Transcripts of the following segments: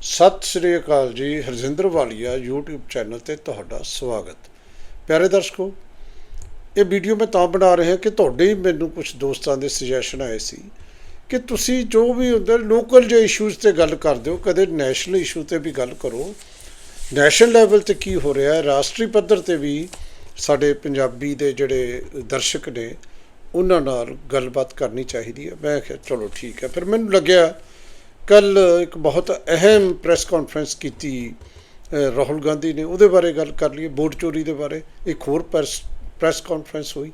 ਸਤਿ ਸ੍ਰੀ ਅਕਾਲ ਜੀ, ਹਰਜਿੰਦਰ ਵਾਲੀਆ, YouTube channel ਤੇ ਤੁਹਾਡਾ ਸਵਾਗਤ। ਪਿਆਰੇ ਦਰਸ਼ਕੋ, ਇਹ ਵੀਡੀਓ ਮੈਂ ਤਾਂ ਬਣਾ ਰਿਹਾ ਕਿ ਤੁਹਾਡੇ ਹੀ ਮੈਨੂੰ ਕੁਝ ਦੋਸਤਾਂ ਦੇ ਸੁਜੈਸ਼ਨ ਆਏ ਸੀ ਕਿ ਤੁਸੀਂ ਜੋ ਵੀ ਹੁੰਦੇ ਲੋਕਲ ਜੇ ਇਸ਼ੂਜ਼ ਤੇ ਗੱਲ ਕਰਦੇ ਹੋ, ਕਦੇ ਨੈਸ਼ਨਲ ਇਸ਼ੂ ਤੇ ਵੀ ਗੱਲ ਕਰੋ। ਨੈਸ਼ਨਲ ਲੈਵਲ ਤੇ ਕੀ ਹੋ ਰਿਹਾ ਹੈ, ਰਾਸ਼ਟਰੀ ਪੱਧਰ ਤੇ ਵੀ ਸਾਡੇ ਪੰਜਾਬੀ ਦੇ ਜਿਹੜੇ ਦਰਸ਼ਕ ਨੇ, ਉਹਨਾਂ ਨਾਲ ਗੱਲਬਾਤ ਕਰਨੀ ਚਾਹੀਦੀ ਹੈ। ਮੈਂ ਕਿਹਾ ਚਲੋ ਠੀਕ ਹੈ, ਫਿਰ ਮੈਨੂੰ ਲੱਗਿਆ ਕੱਲ ਇੱਕ ਬਹੁਤ ਅਹਿਮ ਪ੍ਰੈਸ ਕਾਨਫਰੰਸ ਕੀਤੀ ਰਾਹੁਲ ਗਾਂਧੀ ਨੇ, ਉਹਦੇ ਬਾਰੇ ਗੱਲ ਕਰ ਲਈਏ, ਵੋਟ ਚੋਰੀ ਦੇ ਬਾਰੇ, ਇੱਕ ਹੋਰ ਪ੍ਰੈਸ ਪ੍ਰੈਸ ਕਾਨਫਰੰਸ ਹੋਈ।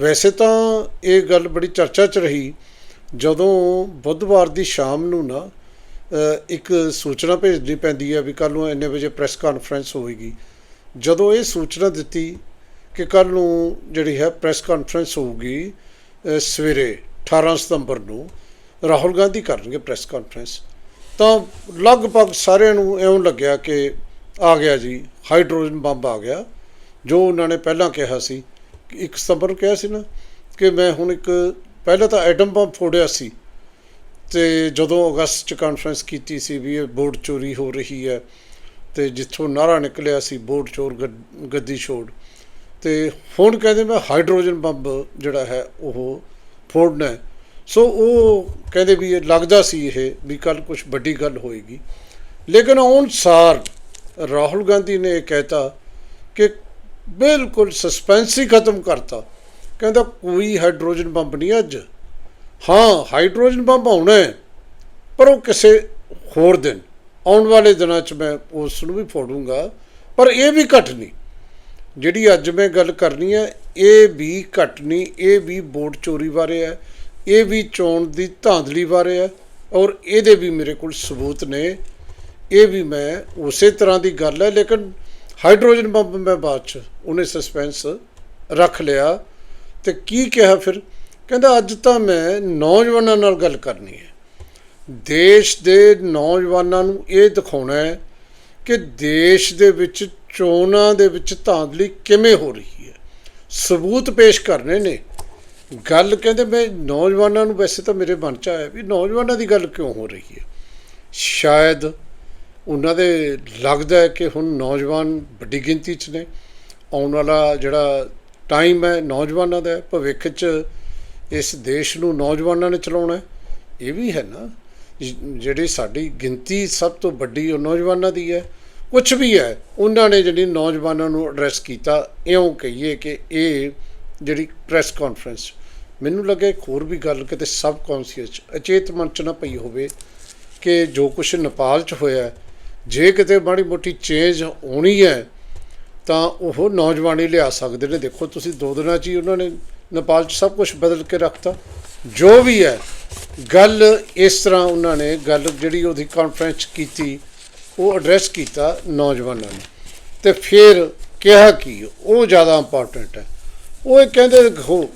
ਵੈਸੇ ਤਾਂ ਇਹ ਗੱਲ ਬੜੀ ਚਰਚਾ 'ਚ ਰਹੀ, ਜਦੋਂ ਬੁੱਧਵਾਰ ਦੀ ਸ਼ਾਮ ਨੂੰ ਨਾ ਇੱਕ ਸੂਚਨਾ ਭੇਜਣੀ ਪੈਂਦੀ ਹੈ ਵੀ ਕੱਲ ਨੂੰ ਇੰਨੇ ਵਜੇ ਪ੍ਰੈਸ ਕਾਨਫਰੰਸ ਹੋਵੇਗੀ। ਜਦੋਂ ਇਹ ਸੂਚਨਾ ਦਿੱਤੀ ਕਿ ਕੱਲ ਨੂੰ ਜਿਹੜੀ ਹੈ ਪ੍ਰੈਸ ਕਾਨਫਰੰਸ ਹੋਊਗੀ ਸਵੇਰੇ 18 ਸਤੰਬਰ ਨੂੰ ਰਾਹੁਲ ਗਾਂਧੀ ਕਰਨਗੇ ਪ੍ਰੈਸ ਕਾਨਫਰੰਸ ਤਾਂ ਲਗਭਗ ਸਾਰਿਆਂ ਨੂੰ ਇਉਂ ਲੱਗਿਆ ਕਿ ਆ ਗਿਆ ਜੀ ਹਾਈਡਰੋਜਨ ਬੰਬ ਆ ਗਿਆ, ਜੋ ਉਹਨਾਂ ਨੇ ਪਹਿਲਾਂ ਕਿਹਾ ਸੀ। ਕਿ ਇੱਕ ਸਤੰਬਰ ਨੂੰ ਕਿਹਾ ਸੀ ਨਾ ਕਿ ਮੈਂ ਹੁਣ ਇੱਕ, ਪਹਿਲਾਂ ਤਾਂ ਐਟਮ ਬੰਬ ਫੋੜਿਆ ਸੀ ਤੇ ਜਦੋਂ ਅਗਸਤ ਚ ਕਾਨਫਰੰਸ ਕੀਤੀ ਸੀ ਵੀ ਇਹ ਵੋਟ ਚੋਰੀ ਹੋ ਰਹੀ ਹੈ ਤੇ ਜਿੱਥੋਂ ਨਾਰਾ ਨਿਕਲਿਆ ਸੀ ਵੋਟ ਚੋਰ ਗੱਦ- ਗੱਦੀ ਛੋੜ, ਤੇ ਹੁਣ ਕਹਿੰਦੇ ਮੈਂ ਹਾਈਡਰੋਜਨ ਬੰਬ ਜਿਹੜਾ ਹੈ ਉਹ ਫੋੜਨਾ ਹੈ। ਸੋ ਉਹ ਕਹਿੰਦੇ ਵੀ ਇਹ ਲੱਗਦਾ ਸੀ ਇਹ ਵੀ ਕੱਲ ਕੁਝ ਵੱਡੀ ਗੱਲ ਹੋਏਗੀ। ਲੇਕਿਨ ਆਉਣ ਸਾਰ ਰਾਹੁਲ ਗਾਂਧੀ ਨੇ ਇਹ ਕਹਿਤਾ ਕਿ ਬਿਲਕੁਲ ਸਸਪੈਂਸ ਹੀ ਖਤਮ ਕਰਤਾ। ਕਹਿੰਦਾ ਕੋਈ ਹਾਈਡਰੋਜਨ ਬੰਬ ਨਹੀਂ ਅੱਜ। ਹਾਂ, ਹਾਈਡਰੋਜਨ ਬੰਬ ਆਉਣਾ ਹੈ, ਪਰ ਉਹ ਕਿਸੇ ਹੋਰ ਦਿਨ। ਆਉਣ ਵਾਲੇ ਦਿਨਾਂ 'ਚ ਮੈਂ ਉਸ ਨੂੰ ਵੀ ਫੋੜੂੰਗਾ, ਪਰ ਇਹ ਵੀ ਘੱਟ ਨਹੀਂ। ਜਿਹੜੀ ਅੱਜ ਮੈਂ ਗੱਲ ਕਰਨੀ ਹੈ, ਇਹ ਵੀ ਘੱਟ ਨਹੀਂ, ਇਹ ਵੀ ਵੋਟ ਚੋਰੀ ਬਾਰੇ ਹੈ। ਇਹ ਵੀ ਚੋਣ ਦੀ ਧਾਂਦਲੀ ਬਾਰੇ ਹੈ ਔਰ ਇਹਦੇ ਵੀ ਮੇਰੇ ਕੋਲ ਸਬੂਤ ਨੇ। ਇਹ ਵੀ ਮੈਂ ਉਸੇ ਤਰ੍ਹਾਂ ਦੀ ਗੱਲ ਹੈ, ਲੇਕਿਨ ਹਾਈਡਰੋਜਨ ਬੰਬ ਮੈਂ ਬਾਅਦ ਚ ਉਹਨੇ ਸਸਪੈਂਸ ਰੱਖ ਲਿਆ ਤੇ ਕੀ ਕਿਹਾ ਫਿਰ? ਕਹਿੰਦਾ, ਅੱਜ ਤਾਂ ਮੈਂ ਨੌਜਵਾਨਾਂ ਨਾਲ ਗੱਲ ਕਰਨੀ ਹੈ। ਦੇਸ਼ ਦੇ ਨੌਜਵਾਨਾਂ ਨੂੰ ਇਹ ਦਿਖਾਉਣਾ ਹੈ ਕਿ ਦੇਸ਼ ਦੇ ਵਿੱਚ ਚੋਣਾਂ ਦੇ ਵਿੱਚ ਧਾਂਦਲੀ ਕਿਵੇਂ ਹੋ ਰਹੀ ਹੈ। ਸਬੂਤ ਪੇਸ਼ ਕਰਨੇ ਨੇ। ਗੱਲ ਕਹਿੰਦੇ ਮੈਂ ਨੌਜਵਾਨਾਂ ਨੂੰ ਵੈਸੇ ਤਾਂ ਮੇਰੇ ਮਨ ਚ ਆਇਆ ਵੀ ਨੌਜਵਾਨਾਂ ਦੀ ਗੱਲ ਕਿਉਂ ਹੋ ਰਹੀ ਹੈ? ਸ਼ਾਇਦ ਉਹਨਾਂ ਦੇ ਲੱਗਦਾ ਹੈ ਕਿ ਹੁਣ ਨੌਜਵਾਨ ਵੱਡੀ ਗਿਣਤੀ 'ਚ ਨੇ। ਆਉਣ ਵਾਲਾ ਜਿਹੜਾ ਟਾਈਮ ਹੈ ਨੌਜਵਾਨਾਂ ਦਾ, ਭਵਿੱਖ 'ਚ ਇਸ ਦੇਸ਼ ਨੂੰ ਨੌਜਵਾਨਾਂ ਨੇ ਚਲਾਉਣਾ ਇਹ ਵੀ ਹੈ ਨਾ ਜਿਹੜੀ ਸਾਡੀ ਗਿਣਤੀ ਸਭ ਤੋਂ ਵੱਡੀ ਉਹ ਨੌਜਵਾਨਾਂ ਦੀ ਹੈ। ਕੁਝ ਵੀ ਹੈ, ਉਹਨਾਂ ਨੇ ਜਿਹੜੀ ਨੌਜਵਾਨਾਂ ਨੂੰ ਐਡਰੈਸ ਕੀਤਾ, ਇਉਂ ਕਹੀਏ ਕਿ ਇਹ ਜਿਹੜੀ ਪ੍ਰੈਸ ਕਾਨਫਰੰਸ ਮੈਨੂੰ ਲੱਗਾ ਇੱਕ ਹੋਰ ਵੀ ਗੱਲ ਕਿਤੇ ਸਬ ਕੌਂਸੀਅਸ ਅਚੇਤ ਮਨ ਚ ਨਾ ਪਈ ਹੋਵੇ ਕਿ ਜੋ ਕੁਝ ਨੇਪਾਲ ਚ ਹੋਇਆ ਜੇ ਕਿਤੇ ਮਾੜੀ ਮੋਟੀ ਚੇਂਜ ਹੋਣੀ ਹੈ, ਤਾਂ ਉਹ ਨੌਜਵਾਨੀ ਲਿਆ ਸਕਦੇ ਨੇ। ਦੇਖੋ, ਤੁਸੀਂ ਦੋ ਦਿਨਾਂ 'ਚ ਹੀ ਉਹਨਾਂ ਨੇ ਨੇਪਾਲ 'ਚ ਸਭ ਕੁਝ ਬਦਲ ਕੇ ਰੱਖਤਾ। ਜੋ ਵੀ ਹੈ, ਗੱਲ ਇਸ ਤਰ੍ਹਾਂ ਉਹਨਾਂ ਨੇ ਗੱਲ ਜਿਹੜੀ ਉਹਦੀ ਕਾਨਫਰੰਸ 'ਚ ਕੀਤੀ, ਉਹ ਐਡਰੈਸ ਕੀਤਾ ਨੌਜਵਾਨਾਂ ਨੂੰ। ਤੇ ਫਿਰ ਕਿਹਾ ਕਿ, ਉਹ ਜ਼ਿਆਦਾ ਇੰਪੋਰਟੈਂਟ ਹੈ। ਉਹ ਇਹ ਕਹਿੰਦੇ ਹੋ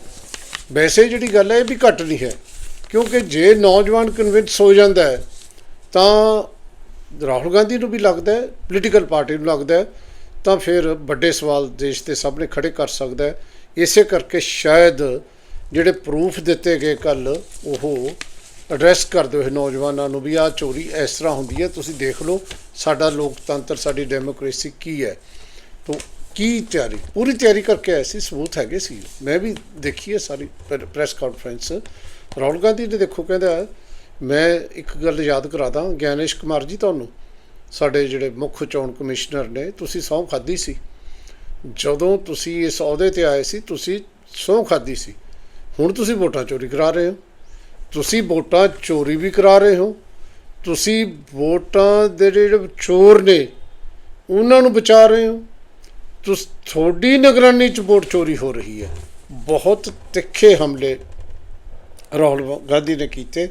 ਵੈਸੇ ਜਿਹੜੀ ਗੱਲ ਹੈ ਇਹ ਵੀ ਘੱਟ ਨਹੀਂ ਹੈ, ਕਿਉਂਕਿ ਜੇ ਨੌਜਵਾਨ ਕਨਵਿੰਸ ਹੋ ਜਾਂਦਾ ਹੈ, ਤਾਂ ਰਾਹੁਲ ਗਾਂਧੀ ਨੂੰ ਵੀ ਲੱਗਦਾ ਹੈ ਪੋਲੀਟੀਕਲ ਪਾਰਟੀ ਨੂੰ ਲੱਗਦਾ ਹੈ, ਤਾਂ ਫਿਰ ਵੱਡੇ ਸਵਾਲ ਦੇਸ਼ ਦੇ ਸਾਹਮਣੇ ਖੜੇ ਕਰ ਸਕਦਾ ਹੈ। ਇਸੇ ਕਰਕੇ ਸ਼ਾਇਦ ਜਿਹੜੇ ਪ੍ਰੂਫ ਦਿੱਤੇ ਗਏ ਕੱਲ ਉਹ ਐਡਰੈਸ ਕਰਦੇ ਹੋਏ ਨੌਜਵਾਨਾਂ ਨੂੰ ਵੀ ਆਹ ਚੋਰੀ ਇਸ ਤਰ੍ਹਾਂ ਹੁੰਦੀ ਹੈ, ਤੁਸੀਂ ਦੇਖ ਲਓ, ਸਾਡਾ ਲੋਕਤੰਤਰ, ਸਾਡੀ ਡੈਮੋਕ੍ਰੇਸੀ ਕੀ ਹੈ। ਤੋਂ ਕੀ ਤਿਆਰੀ? ਪੂਰੀ ਤਿਆਰੀ ਕਰਕੇ ਆਏ ਸੀ, ਸਬੂਤ ਹੈਗੇ ਸੀ। ਮੈਂ ਵੀ ਦੇਖੀ ਹੈ ਸਾਰੀ ਪ੍ਰੈਸ ਕਾਨਫਰੰਸ ਰਾਹੁਲ ਗਾਂਧੀ ਨੇ ਦੇਖੋ ਕਹਿੰਦਾ, ਮੈਂ ਇੱਕ ਗੱਲ ਯਾਦ ਕਰਾਦਾ ਗਿਆਨੇਸ਼ ਕੁਮਾਰ ਜੀ ਤੁਹਾਨੂੰ। ਸਾਡੇ ਜਿਹੜੇ ਮੁੱਖ ਚੋਣ ਕਮਿਸ਼ਨਰ ਨੇ, ਤੁਸੀਂ ਸਹੁੰ ਖਾਦੀ ਸੀ। ਜਦੋਂ ਤੁਸੀਂ ਇਸ ਅਹੁਦੇ ਤੇ ਆਏ ਸੀ, ਤੁਸੀਂ ਸਹੁੰ ਖਾਦੀ ਸੀ। ਹੁਣ ਤੁਸੀਂ ਵੋਟਾਂ ਚੋਰੀ ਕਰਾ ਰਹੇ ਹੋ। ਤੁਸੀਂ ਵੋਟਾਂ ਚੋਰੀ ਵੀ ਕਰਾ ਰਹੇ ਹੋ। ਤੁਸੀਂ ਵੋਟਾਂ ਦੇ ਜਿਹੜੇ ਚੋਰ ਨੇ, ਉਹਨਾਂ ਨੂੰ ਬਚਾ ਰਹੇ ਹੋ। ਤੁਸ, ਤੁਹਾਡੀ ਨਿਗਰਾਨੀ ਚ ਵੋਟ ਚੋਰੀ ਹੋ ਰਹੀ ਹੈ। ਬਹੁਤ ਤਿੱਖੇ ਹਮਲੇ ਰਾਹੁਲ ਗਾਂਧੀ ਨੇ ਕੀਤੇ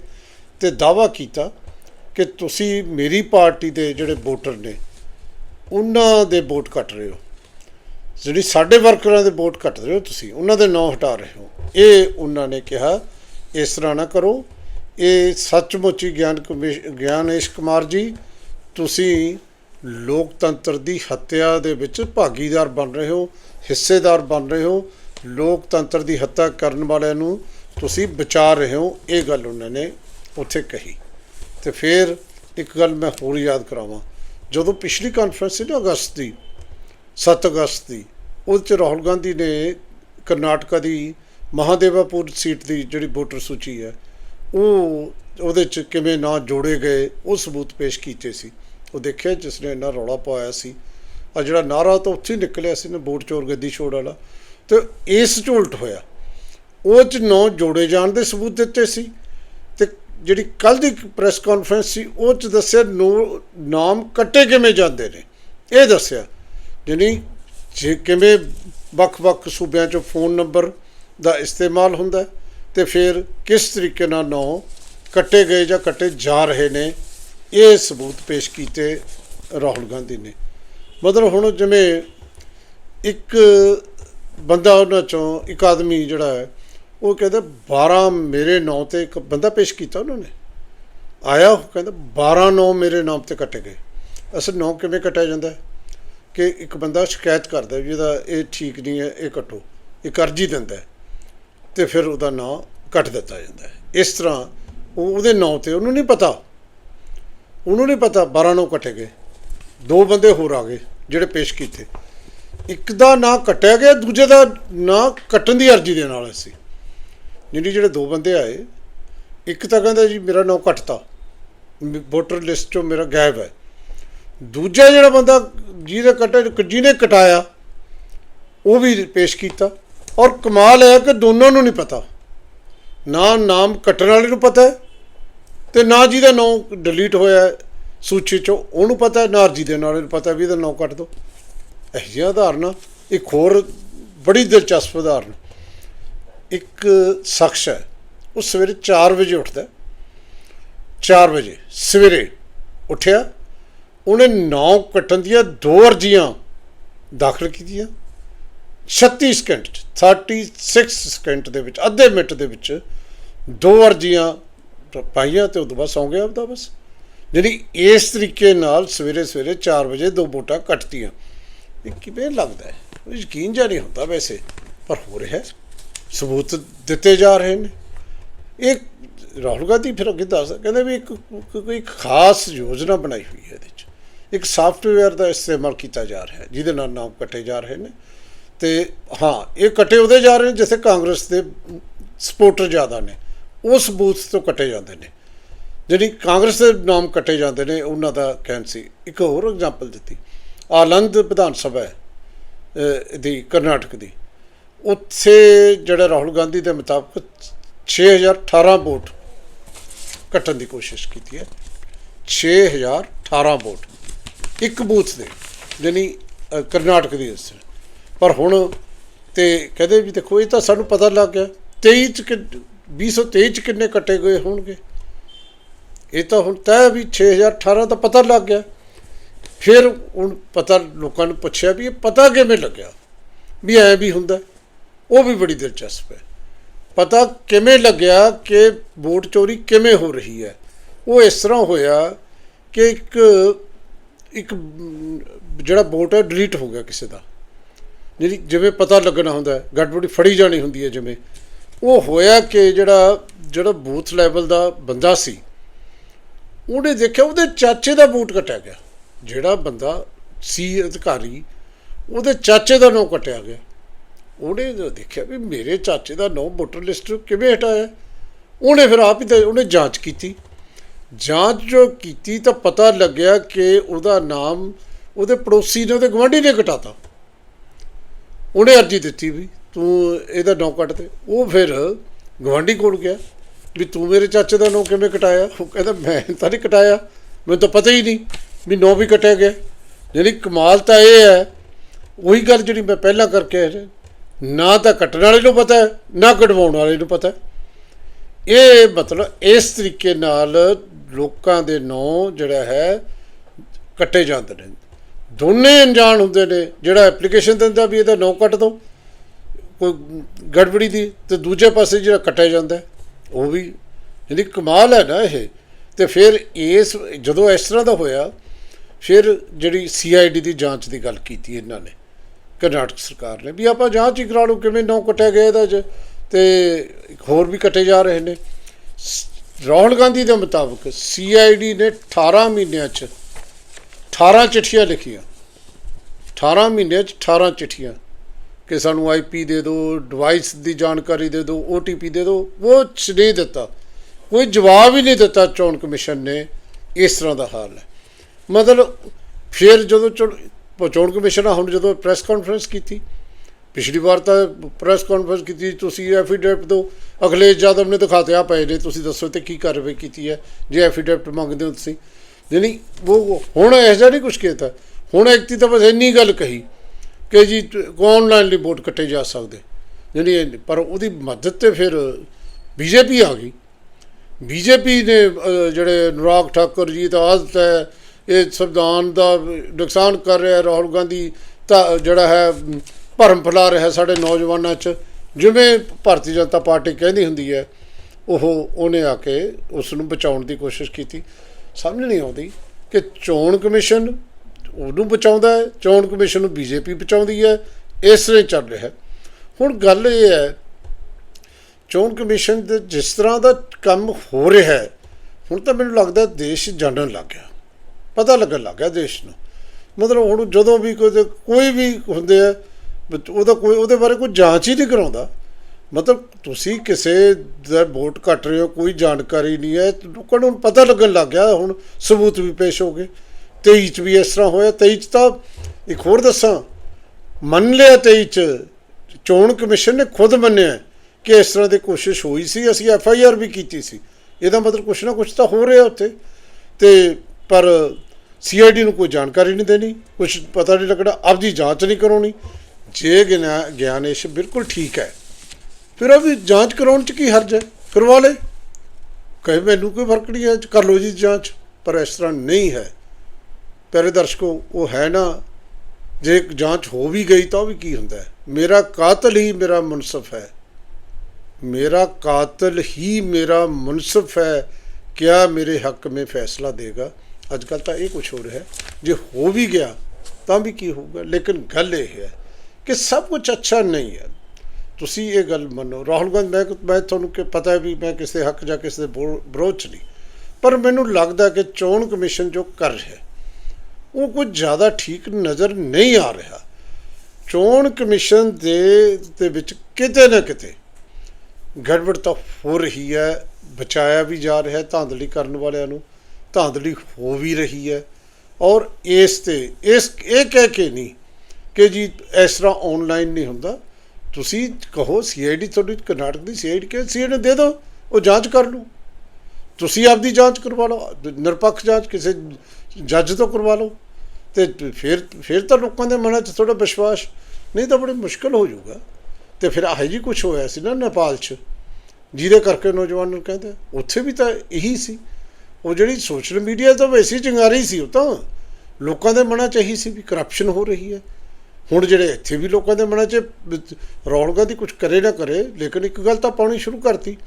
ਤੇ ਦਾਵਾ ਕੀਤਾ ਕਿ ਤੁਸੀਂ ਮੇਰੀ ਪਾਰਟੀ ਦੇ ਜਿਹੜੇ ਵੋਟਰ ਨੇ, ਉਹਨਾਂ ਦੇ ਵੋਟ ਕੱਟ ਰਹੇ ਹੋ। ਜਿਹੜੀ ਸਾਡੇ ਵਰਕਰਾਂ ਦੇ ਵੋਟ ਕੱਟ ਰਹੇ ਹੋ ਤੁਸੀਂ, ਉਹਨਾਂ ਦੇ ਨਾਂ ਹਟਾ ਰਹੇ ਹੋ। ਇਹ ਉਹਨਾਂ ਨੇ ਕਿਹਾ, ਇਸ ਤਰ੍ਹਾਂ ਨਾ ਕਰੋ। ਇਹ ਸੱਚਮੁੱਚ ਹੀ ਗਿਆਨ ਕਮਿਸ਼- ਗਿਆਨੇਸ਼ ਕੁਮਾਰ ਜੀ, ਤੁਸੀਂ ਲੋਕਤੰਤਰ ਦੀ ਹੱਤਿਆ ਦੇ ਵਿੱਚ ਭਾਗੀਦਾਰ ਬਣ ਰਹੇ ਹੋ, ਹਿੱਸੇਦਾਰ ਬਣ ਰਹੇ ਹੋ, ਲੋਕਤੰਤਰ ਦੀ ਹੱਤਿਆ ਕਰਨ ਵਾਲਿਆਂ ਨੂੰ ਤੁਸੀਂ ਬਚਾ ਰਹੇ ਹੋ। ਇਹ ਗੱਲ ਉਹਨਾਂ ਨੇ ਉੱਥੇ ਕਹੀ। ਤੇ ਫਿਰ ਇੱਕ ਗੱਲ ਮੈਂ ਹੋਰ ਯਾਦ ਕਰਾਵਾਂ। ਜਦੋਂ ਪਿਛਲੀ ਕਾਨਫਰੰਸ ਸੀ ਨਾ ਅਗਸਤ ਦੀ 7 ਅਗਸਤ ਦੀ, ਉਹਦੇ ਚ ਰਾਹੁਲ ਗਾਂਧੀ ਨੇ ਕਰਨਾਟਕਾ ਦੀ ਮਹਾਦੇਵਾਪੁਰ ਸੀਟ ਦੀ ਜਿਹੜੀ ਵੋਟਰ ਸੂਚੀ ਹੈ, ਉਹ ਉਹਦੇ ਚ ਕਿਵੇਂ ਨਾਂ ਜੋੜੇ ਗਏ, ਉਹ ਸਬੂਤ ਪੇਸ਼ ਕੀਤੇ ਸੀ। ਉਹ ਦੇਖਿਆ ਜਿਸ ਨੇ ਇੰਨਾ ਰੌਲਾ ਪਾਇਆ ਸੀ। ਆ ਜਿਹੜਾ ਨਾਰਾ ਤਾਂ ਉੱਥੇ ਹੀ ਨਿਕਲਿਆ ਸੀ ਨਾ ਵੋਟ ਚੋਰ ਗੱਦੀ ਛੋੜ ਵਾਲਾ। ਤੇ ਇਸ ਚ ਉਲਟ ਹੋਇਆ। ਉਹ ਚ ਨੌ ਜੋੜੇ ਜਾਣ ਦੇ ਸਬੂਤ ਦਿੱਤੇ ਸੀ। ਤੇ ਜਿਹੜੀ ਕੱਲ ਦੀ ਪ੍ਰੈਸ ਕਾਨਫਰੰਸ ਸੀ, ਉਹ ਚ ਦੱਸਿਆ ਨੋ ਨਾਮ ਕੱਟੇ ਕਿਵੇਂ ਜਾਂਦੇ ਨੇ। ਇਹ ਦੱਸਿਆ, ਯਾਨੀ ਜੇ ਕਿਵੇਂ ਵੱਖ-ਵੱਖ ਸੂਬਿਆਂ 'ਚ ਫੋਨ ਨੰਬਰ ਦਾ ਇਸਤੇਮਾਲ ਹੁੰਦਾ ਹੈ, ਤੇ ਫਿਰ ਕਿਸ ਤਰੀਕੇ ਨਾਲ ਨਾਂ ਕੱਟੇ ਗਏ ਜਾਂ ਕੱਟੇ ਜਾ ਰਹੇ ਨੇ ਇਹ ਸਬੂਤ ਪੇਸ਼ ਕੀਤੇ ਰਾਹੁਲ ਗਾਂਧੀ ਨੇ। ਮਤਲਬ ਹੁਣ ਜਿਵੇਂ ਇੱਕ ਬੰਦਾ ਉਹਨਾਂ ਚੋਂ, ਇੱਕ ਆਦਮੀ ਜਿਹੜਾ ਹੈ, ਉਹ ਕਹਿੰਦਾ 12 ਮੇਰੇ ਨਾਂ ਤੇ ਇੱਕ ਬੰਦਾ ਪੇਸ਼ ਕੀਤਾ ਉਹਨਾਂ ਨੇ। ਆਇਆ ਉਹ ਕਹਿੰਦਾ 12 ਨਾਂ ਮੇਰੇ ਨਾਮ ਤੇ ਕੱਟੇ ਗਏ। ਅਸਲ ਨਾਂ ਕਿਵੇਂ ਕੱਟਿਆ ਜਾਂਦਾ ਕਿ ਇੱਕ ਬੰਦਾ ਸ਼ਿਕਾਇਤ ਕਰਦਾ ਵੀ ਇਹਦਾ ਇਹ ਠੀਕ ਨਹੀਂ ਹੈ, ਇਹ ਕੱਟੋ, ਇੱਕ ਅਰਜੀ ਦਿੰਦਾ ਹੈ ਤੇ ਫਿਰ ਉਹਦਾ ਨਾਂ ਕੱਟ ਦਿੱਤਾ ਜਾਂਦਾ ਇਸ ਤਰ੍ਹਾਂ ਉਹ ਉਹਦੇ ਨਾਂ ਤੇ ਉਹਨੂੰ ਨਹੀਂ ਪਤਾ ਉਹਨੂੰ ਨਹੀਂ ਪਤਾ 12 ਨਾਂ ਕੱਟੇ ਗਏ। ਦੋ ਬੰਦੇ ਹੋਰ ਆ ਗਏ ਜਿਹੜੇ ਪੇਸ਼ ਕੀਤੇ। ਇੱਕ ਦਾ ਨਾਂ ਕੱਟਿਆ ਗਿਆ, ਦੂਜੇ ਦਾ ਨਾਂ ਕੱਟਣ ਦੀ ਅਰਜੀ ਦੇ ਨਾਲ ਸੀ। ਜਿਹੜੀ ਜਿਹੜੇ ਦੋ ਬੰਦੇ ਆਏ, ਇੱਕ ਤਾਂ ਕਹਿੰਦਾ ਜੀ ਮੇਰਾ ਨਾਂ ਕੱਟਤਾ। ਵੋਟਰ ਲਿਸਟ ਚੋਂ ਮੇਰਾ ਗਾਇਬ ਹੈ। ਦੂਜਾ ਜਿਹੜਾ ਬੰਦਾ ਜਿਹਦੇ ਕਟੇ, ਜਿਹਨੇ ਕਟਾਇਆ, ਉਹ ਵੀ ਪੇਸ਼ ਕੀਤਾ। ਔਰ ਕਮਾਲ ਹੈ ਕਿ ਦੋਨਾਂ ਨੂੰ ਨਹੀਂ ਪਤਾ। ਨਾ ਨਾਮ ਕੱਟਣ ਵਾਲੇ ਨੂੰ ਪਤਾ ਹੈ ਤੇ ਨਾ ਜਿਹਦਾ ਨਾਂ ਡਿਲੀਟ ਹੋਇਆ ਸੂਚੀ ਚੋਂ, ਉਹਨੂੰ ਪਤਾ ਨਾ ਅਰਜੀ ਦੇ ਨਾਲ ਨੂੰ ਪਤਾ ਵੀ ਇਹਦਾ ਨਾਂ ਕੱਟ ਦੋ। ਇਹ ਜਿਹੀ ਉਦਾਹਰਨ, ਇੱਕ ਹੋਰ ਬੜੀ ਦਿਲਚਸਪ ਉਦਾਹਰਨ। ਇੱਕ ਸ਼ਖਸ ਹੈ, ਉਹ ਸਵੇਰੇ 4 ਵਜੇ ਉੱਠਦਾ ਹੈ। 4 ਵਜੇ, ਸਵੇਰੇ ਉੱਠਿਆ, ਉਹਨੇ ਨੌ ਕੱਟਣ ਦੀਆਂ ਦੋ ਅਰਜ਼ੀਆਂ ਦਾਖਲ ਕੀਤੀਆਂ। 36 ਸਕਿੰਟ 'ਚ 36 ਸਕਿੰਟ ਦੇ ਵਿੱਚ, ਅੱਧੇ ਮਿੰਟ ਦੇ ਵਿੱਚ ਦੋ ਅਰਜ਼ੀਆਂ ਪਾਈਆਂ ਤੇ ਉਦੋਂ ਬਾਅਦ ਸੌਂ ਗਿਆ ਉਹਦਾ ਬਸ। ਜਿਹੜੀ ਇਸ ਤਰੀਕੇ ਨਾਲ ਸਵੇਰੇ ਸਵੇਰੇ 4 ਵਜੇ ਦੋ ਵੋਟਾਂ ਕੱਟਤੀਆਂ। ਇਹ ਕਿਵੇਂ ਲੱਗਦਾ ਹੈ? ਯਕੀਨ ਜਾਂ ਨਹੀਂ ਹੁੰਦਾ ਵੈਸੇ, ਪਰ ਹੋ ਰਿਹਾ ਸਬੂਤ ਦਿੱਤੇ ਜਾ ਰਹੇ ਨੇ। ਇਹ ਰਾਹੁਲ ਗਾਂਧੀ ਫਿਰ ਅੱਗੇ ਦੱਸਦਾ ਕਹਿੰਦੇ ਵੀ ਇੱਕ ਕੋਈ ਖਾਸ ਯੋਜਨਾ ਬਣਾਈ ਹੋਈ ਹੈ ਇਹਦੇ 'ਚ। ਇੱਕ ਸੌਫਟਵੇਅਰ ਦਾ ਇਸਤੇਮਾਲ ਕੀਤਾ ਜਾ ਰਿਹਾ ਹੈ, ਜਿਹਦੇ ਨਾਲ ਨਾਮ ਕੱਟੇ ਜਾ ਰਹੇ ਨੇ। ਤੇ ਹਾਂ, ਇਹ ਕੱਟੇ ਉਹਦੇ ਜਾ ਰਹੇ ਨੇ, ਜਿੱਥੇ ਕਾਂਗਰਸ ਦੇ ਸਪੋਰਟਰ ਜ਼ਿਆਦਾ ਨੇ। ਉਸ ਬੂਥ ਤੋਂ ਕੱਟੇ ਜਾਂਦੇ ਨੇ। ਜਿਹੜੀ ਕਾਂਗਰਸ ਦੇ ਨਾਮ ਕੱਟੇ ਜਾਂਦੇ ਨੇ, ਉਹਨਾਂ ਦਾ ਕਹਿਣ ਸੀ। ਇੱਕ ਹੋਰ ਐਗਜ਼ਾਮਪਲ ਦਿੱਤੀ। ਆਲੰਦ ਵਿਧਾਨ ਸਭਾ ਦੀ, ਕਰਨਾਟਕ ਦੀ। ਉੱਥੇ ਜਿਹੜਾ ਰਾਹੁਲ ਗਾਂਧੀ ਦੇ ਮੁਤਾਬਕ 6018 ਵੋਟ ਕੱਟਣ ਦੀ ਕੋਸ਼ਿਸ਼ ਕੀਤੀ ਹੈ। 6018 ਵੋਟ। ਇੱਕ ਬੂਥ ਦੇ, ਯਾਨੀ ਕਰਨਾਟਕ ਦੀ ਇਸ ਪਰ ਹੁਣ ਤੇ ਕਹਿੰਦੇ ਵੀ ਦੇਖੋ, ਇਹ ਤਾਂ ਸਾਨੂੰ ਪਤਾ ਲੱਗ ਗਿਆ। 23 ਚ ਕਿ- 2023 ਚ ਕਿੰਨੇ ਕੱਟੇ ਗਏ ਹੋਣਗੇ? ਇਹ ਤਾਂ ਹੁਣ ਤੈਅ ਵੀ 6018 ਦਾ ਪਤਾ ਲੱਗ ਗਿਆ। ਫਿਰ ਹੁਣ ਪਤਾ ਲੋਕਾਂ ਨੂੰ ਪੁੱਛਿਆ ਵੀ ਇਹ ਪਤਾ ਕਿਵੇਂ ਲੱਗਿਆ? ਵੀ ਐ ਵੀ ਹੁੰਦਾ। ਉਹ ਵੀ ਬੜੀ ਦਿਲਚਸਪ ਹੈ। ਪਤਾ ਕਿਵੇਂ ਲੱਗਿਆ ਕਿ ਵੋਟ ਚੋਰੀ ਕਿਵੇਂ ਹੋ ਰਹੀ ਹੈ? ਉਹ ਇਸ ਤਰ੍ਹਾਂ ਹੋਇਆ ਕਿ ਇੱਕ ਇੱਕ ਜਿਹੜਾ ਵੋਟ ਹੈ, ਡਿਲੀਟ ਹੋ ਗਿਆ ਕਿਸੇ ਦਾ। ਜਿਹੜੀ ਜਿਵੇਂ ਪਤਾ ਲੱਗਣਾ ਹੁੰਦਾ ਹੈ, ਗੜਬੜੀ ਫੜੀ ਜਾਣੀ ਹੁੰਦੀ ਹੈ ਜਿਵੇਂ। ਉਹ ਹੋਇਆ ਕਿ ਜਿਹੜਾ ਜਿਹੜਾ ਬੂਥ ਲੈਵਲ ਦਾ ਬੰਦਾ ਸੀ, ਉਹਨੇ ਦੇਖਿਆ ਉਹਦੇ ਚਾਚੇ ਦਾ ਬੂਟ ਕਟਿਆ ਗਿਆ। ਜਿਹੜਾ ਬੰਦਾ ਸੀ ਅਧਿਕਾਰੀ, ਉਹਦੇ ਚਾਚੇ ਦਾ ਨਾਂ ਕਟਿਆ ਗਿਆ। ਉਹਨੇ ਦੇਖਿਆ ਵੀ ਮੇਰੇ ਚਾਚੇ ਦਾ ਨਾਂ ਵੋਟਰ ਲਿਸਟ ਕਿਵੇਂ ਹਟਾਇਆ। ਉਹਨੇ ਫਿਰ ਆਪ ਹੀ ਉਹਨੇ ਜਾਂਚ ਕੀਤੀ। ਜਾਂਚ ਜੋ ਕੀਤੀ ਤਾਂ ਪਤਾ ਲੱਗਿਆ ਕਿ ਉਹਦਾ ਨਾਮ ਉਹਦੇ ਪੜੋਸੀ ਨੇ, ਉਹਦੇ ਗਵਾਂਢੀ ਨੇ ਕਟਾਤਾ। ਉਹਨੇ ਅਰਜੀ ਦਿੱਤੀ ਵੀ ਤੂੰ ਇਹਦਾ ਨਾਂ ਕੱਟ ਦੇ। ਉਹ ਫਿਰ ਗਵਾਂਢੀ ਕੋਲ ਗਿਆ ਵੀ ਤੂੰ ਮੇਰੇ ਚਾਚੇ ਦਾ ਨਾਂ ਕਿਵੇਂ ਕਟਾਇਆ? ਉਹ ਕਹਿੰਦਾ, ਮੈਂ ਤਾਂ ਨਹੀਂ ਕਟਾਇਆ। ਮੈਨੂੰ ਤਾਂ ਪਤਾ ਹੀ ਨਹੀਂ ਵੀ ਨਾਂ ਵੀ ਕਟਿਆ ਗਿਆ। ਜਿਹੜੀ ਕਮਾਲ ਤਾਂ ਇਹ ਹੈ, ਉਹੀ ਗੱਲ ਜਿਹੜੀ ਮੈਂ ਪਹਿਲਾਂ ਕਰਕੇ ਨਾ ਤਾਂ ਕੱਟਣ ਵਾਲੇ ਨੂੰ ਪਤਾ ਹੈ, ਨਾ ਕਢਵਾਉਣ ਵਾਲੇ ਨੂੰ ਪਤਾ ਹੈ। ਇਹ ਮਤਲਬ ਇਸ ਤਰੀਕੇ ਨਾਲ ਲੋਕਾਂ ਦੇ ਨੌ ਜਿਹੜਾ ਹੈ, ਕੱਟੇ ਜਾਂਦੇ ਨੇ। ਦੋਨੇ ਅਣਜਾਣ ਹੁੰਦੇ ਨੇ। ਜਿਹੜਾ ਐਪਲੀਕੇਸ਼ਨ ਦਿੰਦਾ ਵੀ ਇਹਦਾ ਨਾਂ ਕੱਟ ਦੋ ਕੋਈ ਗੜਬੜੀ ਦੀ ਤੇ ਦੂਜੇ ਪਾਸੇ ਜਿਹੜਾ ਕੱਟਿਆ ਜਾਂਦਾ ਉਹ ਵੀ ਜਿਹੜੀ ਕਮਾਲ ਹੈ ਨਾ ਇਹ, ਤੇ ਫਿਰ ਇਸ ਜਦੋਂ ਇਸ ਤਰ੍ਹਾਂ ਦਾ ਹੋਇਆ, ਫਿਰ ਜਿਹੜੀ ਸੀਆਈਡੀ ਦੀ ਜਾਂਚ ਦੀ ਗੱਲ ਕੀਤੀ ਇਹਨਾਂ ਨੇ, ਕਰਨਾਟਕ ਸਰਕਾਰ ਨੇ, ਵੀ ਆਪਾਂ ਜਾਂਚ ਹੀ ਕਰਾ ਲਓ ਕਿਵੇਂ ਨੌ ਕੱਟਿਆ ਗਿਆ ਇਹਦਾ 'ਚ ਤੇ ਹੋਰ ਵੀ ਕੱਟੇ ਜਾ ਰਹੇ ਨੇ। ਸ- ਰਾਹੁਲ ਗਾਂਧੀ ਦੇ ਮੁਤਾਬਕ ਸੀਆਈਡੀ ਨੇ 18 ਮਹੀਨਿਆਂ 'ਚ 18 ਚਿੱਠੀਆਂ ਲਿਖੀਆਂ 18 ਮਹੀਨਿਆਂ 'ਚ 18 ਚਿੱਠੀਆਂ ਕਿ ਸਾਨੂੰ ਆਈਪੀ ਦੇ ਦਿਓ ਡਿਵਾਈਸ ਦੀ ਜਾਣਕਾਰੀ ਦੇ ਦਿਓ ਓਟੀਪੀ ਦੇ ਦਿਓ ਉਹ ਨਹੀਂ ਦਿੱਤਾ। ਕੋਈ ਜਵਾਬ ਹੀ ਨਹੀਂ ਦਿੱਤਾ ਚੋਣ ਕਮਿਸ਼ਨ ਨੇ। ਇਸ ਤਰ੍ਹਾਂ ਦਾ ਹਾਲ ਹੈ। ਮਤਲਬ ਫਿਰ ਜਦੋਂ ਚੋਣ ਚੋਣ ਕਮਿਸ਼ਨ ਹੁਣ ਜਦੋਂ ਪ੍ਰੈਸ ਕਾਨਫਰੰਸ ਕੀਤੀ, ਪਿਛਲੀ ਵਾਰ ਤਾਂ ਪ੍ਰੈਸ ਕਾਨਫਰੰਸ ਕੀਤੀ, ਤੁਸੀਂ ਐਫੀਡੇਵਿਟ ਦਿਓ। ਅਖਿਲੇਸ਼ ਯਾਦਵ ਨੇ ਦਿਖਾਤੇ ਪਏ ਨੇ, ਤੁਸੀਂ ਦੱਸੋ ਤੇ ਕੀ ਕਾਰਵਾਈ ਕੀਤੀ ਹੈ। ਜੇ ਐਫੀਡੇਵਿਟ ਮੰਗਦੇ ਹੋ ਤੁਸੀਂ। ਯਾਨੀ ਉਹ ਹੁਣ ਇਹੋ ਜਿਹਾ ਨਹੀਂ ਕੁਝ ਕੀਤਾ। ਹੁਣ ਇੱਕ ਤੀ ਤਾਂ ਬਸ ਇੰਨੀ ਗੱਲ ਕਹੀ। ਕਿ ਜੀ ਆਨਲਾਈਨ ਲਈ ਵੋਟ ਕੱਟੇ ਜਾ ਸਕਦੇ? ਯਾਨੀ ਪਰ ਉਹਦੀ ਮਦਦ ਤੇ ਫਿਰ ਬੀਜੇਪੀ ਆ ਗਈ। ਬੀਜੇਪੀ ਨੇ ਜਿਹੜੇ ਅਨੁਰਾਗ ਠਾਕੁਰ ਜੀ ਦਾ ਆਦਤ ਹੈ, ਇਹ ਸੰਵਿਧਾਨ ਦਾ ਨੁਕਸਾਨ ਕਰ ਰਿਹਾ ਰਾਹੁਲ ਗਾਂਧੀ ਤਾਂ ਜਿਹੜਾ ਹੈ, ਭਰਮ ਫੈਲਾ ਰਿਹਾ ਸਾਡੇ ਨੌਜਵਾਨਾਂ 'ਚ। ਜਿਵੇਂ ਭਾਰਤੀ ਜਨਤਾ ਪਾਰਟੀ ਕਹਿੰਦੀ ਹੁੰਦੀ ਹੈ, ਉਹ ਉਹਨੇ ਆ ਕੇ ਉਸ ਨੂੰ ਬਚਾਉਣ ਦੀ ਕੋਸ਼ਿਸ਼ ਕੀਤੀ। ਸਮਝ ਨਹੀਂ ਆਉਂਦੀ ਕਿ ਚੋਣ ਕਮਿਸ਼ਨ ਉਹਨੂੰ ਬਚਾਉਂਦਾ ਹੈ, ਚੋਣ ਕਮਿਸ਼ਨ ਨੂੰ ਬੀਜੇਪੀ ਬਚਾਉਂਦੀ ਹੈ, ਇਸ ਤਰ੍ਹਾਂ ਚੱਲ ਰਿਹਾ ਹੈ। ਹੁਣ ਗੱਲ ਇਹ ਹੈ, ਚੋਣ ਕਮਿਸ਼ਨ ਦੇ ਜਿਸ ਤਰ੍ਹਾਂ ਦਾ ਕੰਮ ਹੋ ਰਿਹਾ ਹੈ, ਹੁਣ ਤਾਂ ਮੈਨੂੰ ਲੱਗਦਾ ਦੇਸ਼ ਜਾਣਨ ਲੱਗ ਗਿਆ। ਪਤਾ ਲੱਗਣ ਲੱਗ ਗਿਆ ਦੇਸ਼ ਨੂੰ। ਮਤਲਬ ਹੁਣ ਜਦੋਂ ਵੀ ਕੋਈ ਕੋਈ ਵੀ ਹੁੰਦੇ ਆ ਉਹਦਾ ਕੋਈ, ਉਹਦੇ ਬਾਰੇ ਕੋਈ ਜਾਂਚ ਹੀ ਨਹੀਂ ਕਰਾਉਂਦਾ। ਮਤਲਬ ਤੁਸੀਂ ਕਿਸੇ ਦਾ ਵੋਟ ਕੱਟ ਰਹੇ ਹੋ, ਕੋਈ ਜਾਣਕਾਰੀ ਨਹੀਂ ਹੈ, ਲੋਕਾਂ ਨੂੰ ਹੁਣ ਪਤਾ ਲੱਗਣ ਲੱਗ ਗਿਆ, ਹੁਣ ਸਬੂਤ ਵੀ ਪੇਸ਼ ਹੋ ਗਏ। 23 ਚ ਵੀ ਇਸ ਤਰ੍ਹਾਂ ਹੋਇਆ 23 ਚ ਤਾਂ ਇੱਕ ਹੋਰ ਦੱਸਾਂ, ਮੰਨ ਲਿਆ 23 ਚ, ਚੋਣ ਕਮਿਸ਼ਨ ਨੇ ਖੁਦ ਮੰਨਿਆ ਕਿ ਇਸ ਤਰ੍ਹਾਂ ਦੀ ਕੋਸ਼ਿਸ਼ ਹੋਈ ਸੀ, ਅਸੀਂ ਐਫ ਆਈ ਆਰ ਵੀ ਕੀਤੀ ਸੀ। ਇਹਦਾ ਮਤਲਬ ਕੁਛ ਨਾ ਕੁਛ ਤਾਂ ਹੋ ਰਿਹਾ ਉੱਥੇ। ਤੇ ਪਰ ਸੀ ਆਈ ਡੀ ਨੂੰ ਕੋਈ ਜਾਣਕਾਰੀ ਨਹੀਂ ਦੇਣੀ, ਕੁਛ ਪਤਾ ਨਹੀਂ ਲੱਗਣਾ, ਆਪਦੀ ਜਾਂਚ ਨਹੀਂ ਕਰਾਉਣੀ। ਜੇ ਗਿਆਨ- ਗਿਆਨੇਸ਼ ਬਿਲਕੁਲ ਠੀਕ ਹੈ। ਫਿਰ ਉਹ ਵੀ ਜਾਂਚ ਕਰਾਉਣ ਚ ਕੀ ਹਰਜ ਹੈ? ਕਰਵਾ ਲੈ ਕਹੇ ਮੈਨੂੰ ਕੋਈ ਫ਼ਰਕ ਨਹੀਂ ਹੈ, ਕਰ ਲਓ ਜੀ ਜਾਂਚ, ਪਰ ਇਸ ਤਰ੍ਹਾਂ ਨਹੀਂ ਹੈ। ਪਿਆਰੇ ਦਰਸ਼ਕੋ, ਉਹ ਹੈ ਨਾ। ਜੇ ਜਾਂਚ ਹੋ ਵੀ ਗਈ ਤਾਂ ਉਹ ਵੀ ਕੀ ਹੁੰਦਾ ਮੇਰਾ ਕਾਤਲ ਹੀ ਮੇਰਾ ਮਨਸਫ ਹੈ। ਮੇਰਾ ਕਾਤਲ ਹੀ ਮੇਰਾ ਮੁਨਸਫ ਹੈ। ਕਿਆ ਮੇਰੇ ਹੱਕ ਮੇ ਫੈਸਲਾ ਦੇਗਾ? ਅੱਜ ਕੱਲ ਤਾਂ ਇਹ ਕੁਝ ਹੋ ਰਿਹਾ ਜੇ ਹੋ ਵੀ ਗਿਆ, ਤਾਂ ਵੀ ਕੀ ਹੋਊਗਾ? ਲੇਕਿਨ ਗੱਲ ਇਹ ਹੈ ਕਿ ਸਭ ਕੁਝ ਅੱਛਾ ਨਹੀਂ ਹੈ। ਤੁਸੀਂ ਇਹ ਗੱਲ ਮੰਨੋ। ਰਾਹੁਲ ਗਾਂਧੀ, ਮੈਂ ਮੈਂ ਤੁਹਾਨੂੰ ਕਿ, ਪਤਾ ਹੈ ਵੀ ਮੈਂ ਕਿਸੇ ਹੱਕ ਜਾਂ ਕਿਸੇ ਦੇ ਵਿਰੋਧ ਚ ਨਹੀਂ। ਪਰ ਮੈਨੂੰ ਲੱਗਦਾ ਕਿ ਚੋਣ ਕਮਿਸ਼ਨ ਜੋ ਕਰ ਰਿਹਾ ਉਹ ਕੁਝ ਜ਼ਿਆਦਾ ਠੀਕ ਨਜ਼ਰ ਨਹੀਂ ਆ ਰਿਹਾ। ਚੋਣ ਕਮਿਸ਼ਨ ਦੇ ਦੇ ਵਿੱਚ ਕਿਤੇ ਨਾ ਕਿਤੇ ਗੜਬੜ ਤਾਂ ਹੋ ਰਹੀ ਹੈ, ਬਚਾਇਆ ਵੀ ਜਾ ਰਿਹਾ, ਧਾਂਦਲੀ ਕਰਨ ਵਾਲਿਆਂ ਨੂੰ, ਧਾਂਦਲੀ ਹੋ ਵੀ ਰਹੀ ਹੈ। ਔਰ ਇਸ ਤੇ, ਇਸ, ਇਹ ਕਹਿ ਕੇ ਨਹੀਂ ਕਿ ਜੀ ਇਸ ਤਰ੍ਹਾਂ ਆਨਲਾਈਨ ਨਹੀਂ ਹੁੰਦਾ। ਤੁਸੀਂ ਕਹੋ ਸੀਆਈਡੀ ਤੁਹਾਡੀ ਕਰਨਾਟਕ ਦੀ ਸੀਆਈਡੀ ਕਿ ਸੀਆਈਡੀ ਦੇ ਦਿਓ, ਉਹ ਜਾਂਚ ਕਰ ਲੂ ਤੁਸੀਂ ਆਪਦੀ ਜਾਂਚ ਕਰਵਾ ਲਓ, ਨਿਰਪੱਖ ਜਾਂਚ, ਕਿਸੇ ਜੱਜ ਤੋਂ ਕਰਵਾ ਲਓ ਤੇ ਫਿਰ ਫਿਰ ਤਾਂ ਲੋਕਾਂ ਦੇ ਮਨਾਂ 'ਚ ਥੋੜਾ ਵਿਸ਼ਵਾਸ, ਨਹੀਂ ਤਾਂ ਬੜੀ ਮੁਸ਼ਕਲ ਹੋ ਜਾਊਗਾ। ਤੇ ਫਿਰ ਆਹੀ ਜੀ ਕੁਝ ਹੋਇਆ ਸੀ ਨਾ ਨੇਪਾਲ 'ਚ, ਜਿਹਦੇ ਕਰਕੇ ਨੌਜਵਾਨ ਨੂੰ ਕਹਿੰਦੇ, ਉੱਥੇ ਵੀ ਤਾਂ ਇਹੀ ਸੀ। ਉਹ ਜਿਹੜੀ ਸੋਸ਼ਲ ਮੀਡੀਆ ਤਾਂ ਵੈਸੀ ਚਿੰਗਾਰੀ ਸੀ ਉਹ ਤਾਂ ਲੋਕਾਂ ਦੇ ਮਨਾਂ 'ਚ ਇਹੀ ਸੀ ਵੀ ਕਰਪਸ਼ਨ ਹੋ ਰਹੀ ਹੈ। ਹੁਣ ਜਿਹੜੇ ਇੱਥੇ ਵੀ ਲੋਕਾਂ ਦੇ ਮਨਾਂ 'ਚ ਰਾਹੁਲ ਗਾਂਧੀ ਕੁਝ ਕਰੇ ਨਾ ਕਰੇ, ਲੇਕਿਨ ਇੱਕ ਗੱਲ ਤਾਂ ਪਾਉਣੀ ਸ਼ੁਰੂ ਕਰਤੀ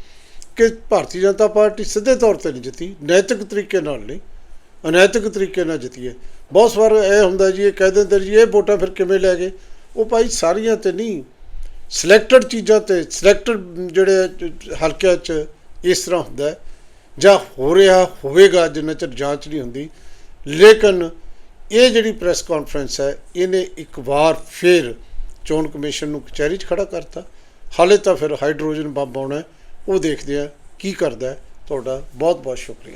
ਕਿ ਭਾਰਤੀ ਜਨਤਾ ਪਾਰਟੀ ਸਿੱਧੇ ਤੌਰ ਤੇ ਨਹੀਂ ਜਿੱਤੀ, ਨੈਤਿਕ ਤਰੀਕੇ ਨਾਲ ਨਹੀਂ। ਅਨੈਤਿਕ ਤਰੀਕੇ ਨਾਲ ਜਿੱਤੀਏ ਬਹੁਤ ਵਾਰ ਇਹ ਹੁੰਦਾ ਜੀ, ਇਹ ਕਹਿ ਦਿੰਦੇ ਜੀ, ਇਹ ਵੋਟਾਂ ਫਿਰ ਕਿਵੇਂ ਲੈ ਗਏ? ਉਹ ਭਾਈ ਸਾਰੀਆਂ ਤੇ ਨਹੀਂ ਸਿਲੈਕਟਡ ਚੀਜ਼ਾਂ ਤੇ ਸਿਲੈਕਟਡ ਜਿਹੜੇ ਹਲਕਿਆਂ 'ਚ ਇਸ ਤਰ੍ਹਾਂ ਹੁੰਦਾ ਜਾਂ ਹੋ ਰਿਹਾ, ਹੋਵੇਗਾ, ਜਿੰਨਾ ਚਿਰ ਜਾਂਚ ਨਹੀਂ ਹੁੰਦੀ। ਲੇਕਿਨ ਇਹ ਜਿਹੜੀ ਪ੍ਰੈਸ ਕਾਨਫਰੰਸ ਹੈ, ਇਹਨੇ ਇੱਕ ਵਾਰ ਫਿਰ ਚੋਣ ਕਮਿਸ਼ਨ ਨੂੰ ਕਚਹਿਰੀ 'ਚ ਖੜਾ ਕਰਤਾ। ਹਾਲੇ ਤਾਂ ਫਿਰ ਹਾਈਡਰੋਜਨ ਬੰਬ ਆਉਣਾ ਉਹ ਦੇਖਦੇ ਆ ਕੀ ਕਰਦਾ ਤੁਹਾਡਾ ਬਹੁਤ ਬਹੁਤ ਸ਼ੁਕਰੀਆ।